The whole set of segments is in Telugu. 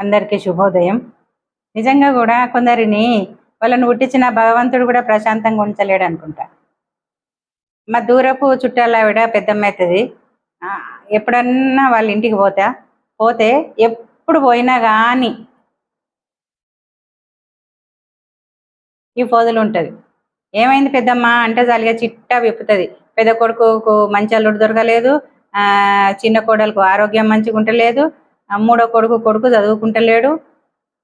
అందరికీ శుభోదయం. నిజంగా కూడా కొందరిని వాళ్ళని పుట్టించిన భగవంతుడు కూడా ప్రశాంతంగా ఉంచలేడు అనుకుంటా. మా దూరపు చుట్టాల ఆవిడ పెద్దమ్మ ఎప్పుడన్నా వాళ్ళ ఇంటికి పోతా పోతే ఎప్పుడు పోయినా కానీ ఈ పొదులు ఉంటుంది. ఏమైంది పెద్దమ్మ? అంటే జాలిగా చిట్టా విప్పుతుంది. పెద్ద కొడుకుకు మంచి అల్లుడు దొరకలేదు. ఆ, చిన్న కోడలకు ఆరోగ్యం మంచిగా ఉంటలేదు మూడో కొడుకు కొడుకు చదువుకుంటలేడు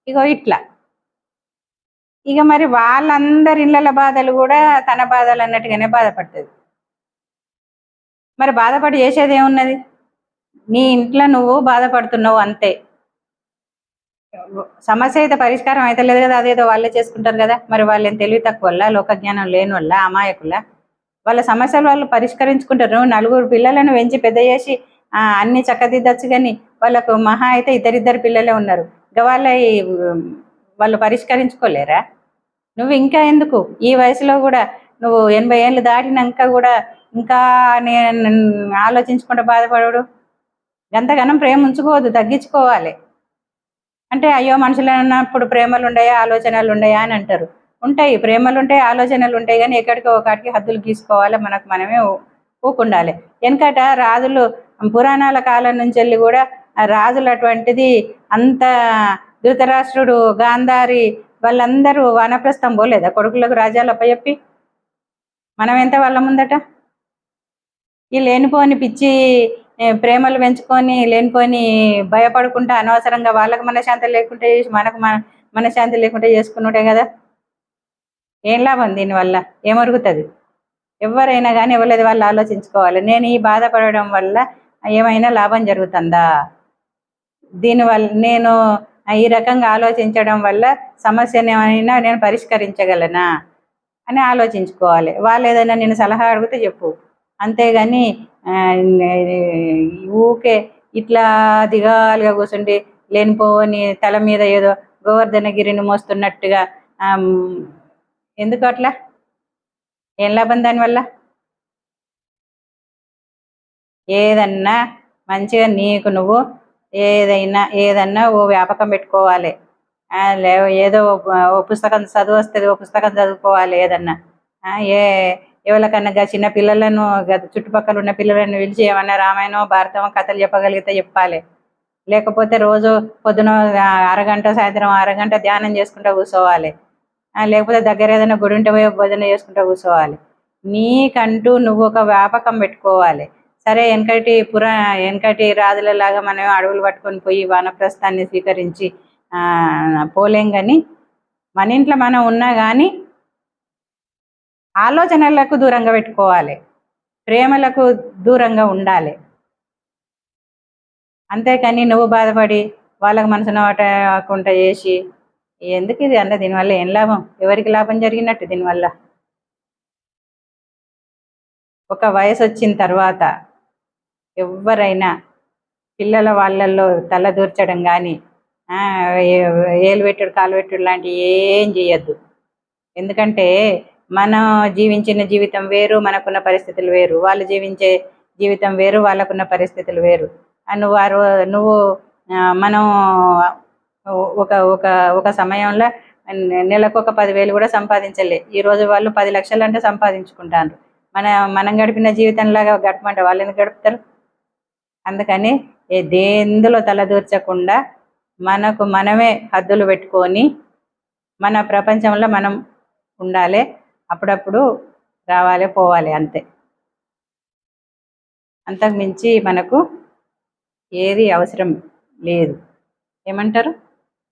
ఇగో ఇట్లా. ఇక మరి వాళ్ళందరి ఇళ్ళ బాధలు కూడా తన బాధలు అన్నట్టుగానే బాధపడుతుంది మరి బాధపడి చేసేది ఏమున్నది? నీ ఇంట్లో నువ్వు బాధపడుతున్నావు అంతే. సమస్య అయితే పరిష్కారం అయితే లేదు కదా అదేదో వాళ్ళే చేసుకుంటారు కదా. మరి వాళ్ళు ఏం తెలివి తక్కువ వల్ల లోకజ్ఞానం లేని వల్ల అమాయకుల వాళ్ళ సమస్యలు వాళ్ళు పరిష్కరించుకుంటారు. నువ్వు నలుగురు పిల్లలను పెంచి పెద్ద చేసి ఆ, అన్ని చక్కదిద్దచ్చు కానీ వాళ్ళకు మహా అయితే ఇద్దరిద్దరు పిల్లలే ఉన్నారు. ఇక వాళ్ళ వాళ్ళు పరిష్కరించుకోలేరా? నువ్వు ఇంకా ఎందుకు? ఈ వయసులో కూడా నువ్వు ఎనభై ఏళ్ళు దాటినాక కూడా ఇంకా నేను ఆలోచించకుండా బాధపడడు? ఎంతగానో ప్రేమ ఉంచుకోవద్దు తగ్గించుకోవాలి. అంటే అయ్యో మనుషులు అన్నప్పుడు ప్రేమలు ఉన్నాయా ఆలోచనలు ఉన్నాయా అని అంటారు. ఉంటాయి ప్రేమలు ఉంటాయి ఆలోచనలు ఉంటాయి కానీ ఎక్కడికి ఒకటికి హద్దులు గీసుకోవాలి మనకు మనమే ఊకుండాలి. వెనకట రాజులు పురాణాల కాలం నుంచి వెళ్ళి కూడా రాజులు అటువంటిది అంత ధృతరాష్ట్రుడు గాంధారి వాళ్ళందరూ వానప్రస్థం పోలేదా? కొడుకులకు రాజ్యాలు అప్పచెప్పి మనం ఎంత వాళ్ళ ముందట? ఈ లేనిపోని పిచ్చి ప్రేమలు పెంచుకొని లేనిపోని భయపడుకుంటా అనవసరంగా వాళ్ళకి మనశ్శాంతి లేకుంటే చేసి మనకు మన మనశ్శాంతి లేకుంటే చేసుకున్నట్టే కదా. ఏం లాభం దీనివల్ల? ఏమరుగుతుంది? ఎవరైనా కానీ ఎవరిది వాళ్ళు ఆలోచించుకోవాలి. నేను ఈ బాధపడడం వల్ల ఏమైనా లాభం జరుగుతుందా? దీనివల్ల నేను ఈ రకంగా ఆలోచించడం వల్ల సమస్యను ఏమైనా నేను పరిష్కరించగలనా అని ఆలోచించుకోవాలి. వాళ్ళు ఏదైనా నేను సలహా అడిగితే చెప్పు. అంతేగాని ఊకే ఇట్లా దిగాలుగా కూర్చుండి లేనిపోని తల మీద ఏదో గోవర్ధనగిరిని మోస్తున్నట్టుగా ఎందుకు అట్లా? ఏం లాభం దానివల్ల? ఏదన్నా మంచిగా నీకు నువ్వు ఏదైనా ఏదన్నా ఓ వ్యాపకం పెట్టుకోవాలి. ఆ, లే ఏదో ఓ- పుస్తకం చదువు వస్తుంది ఓ పుస్తకం చదువుకోవాలి ఏదన్నా. ఆ, ఏ ఎవరికన్నా చిన్న పిల్లలను చుట్టుపక్కల ఉన్న పిల్లలను పిలిచి ఏమన్నా రామాయణం భారతం కథలు చెప్పగలిగితే చెప్పాలి. లేకపోతే రోజు పొద్దున అరగంట సాయంత్రం అరగంట ధ్యానం చేసుకుంటూ కూర్చోవాలి. లేకపోతే దగ్గర ఏదైనా గుడి ఉంటే పోయి భోజనం చేసుకుంటూ కూర్చోవాలి. నీకంటూ నువ్వు ఒక వ్యాపకం పెట్టుకోవాలి. సరే వెనకటి పురా వెనకటి రాజులలాగా మనం అడవులు పట్టుకొని పోయి వానప్రస్థాన్ని స్వీకరించి పోలేం కానీ మన ఇంట్లో మనం ఉన్నా కానీ ఆలోచనలకు దూరంగా పెట్టుకోవాలి. ప్రేమలకు దూరంగా ఉండాలి. అంతేకాని నువ్వు బాధపడి వాళ్ళకి మనసున వాటకుండా చేసి ఎందుకు ఇది అన్న దీనివల్ల ఏం లాభం? ఎవరికి లాభం జరిగినట్టు దీనివల్ల? ఒక వయసు వచ్చిన తర్వాత ఎవరైనా పిల్లల వాళ్ళల్లో తల దూర్చడం కానీ ఏలువెట్టుడు కాలువెట్టుడు కాలు పెట్టుడు లాంటివి ఏం చేయొద్దు ఎందుకంటే మనం జీవించిన జీవితం వేరు మనకున్న పరిస్థితులు వేరు. వాళ్ళు జీవించే జీవితం వేరు వాళ్ళకున్న పరిస్థితులు వేరు. అని నువ్వు నువ్వు మనం ఒక ఒక ఒక సమయంలో నెలకు ఒక పదివేలు కూడా సంపాదించలే. ఈ రోజు వాళ్ళు పది లక్షలు అంటే సంపాదించుకుంటారు మన మనం గడిపిన జీవితంలాగా గడపమంటే వాళ్ళు ఎందుకు గడుపుతారు? అందుకని ఏ దేందులో తలదూర్చకుండా మనకు మనమే హద్దులు పెట్టుకొని మన ప్రపంచంలో మనం ఉండాలి అప్పుడప్పుడు రావాలి పోవాలి అంతే. అంతకు మించి మనకు ఏది అవసరం లేదు. ఏమంటారు?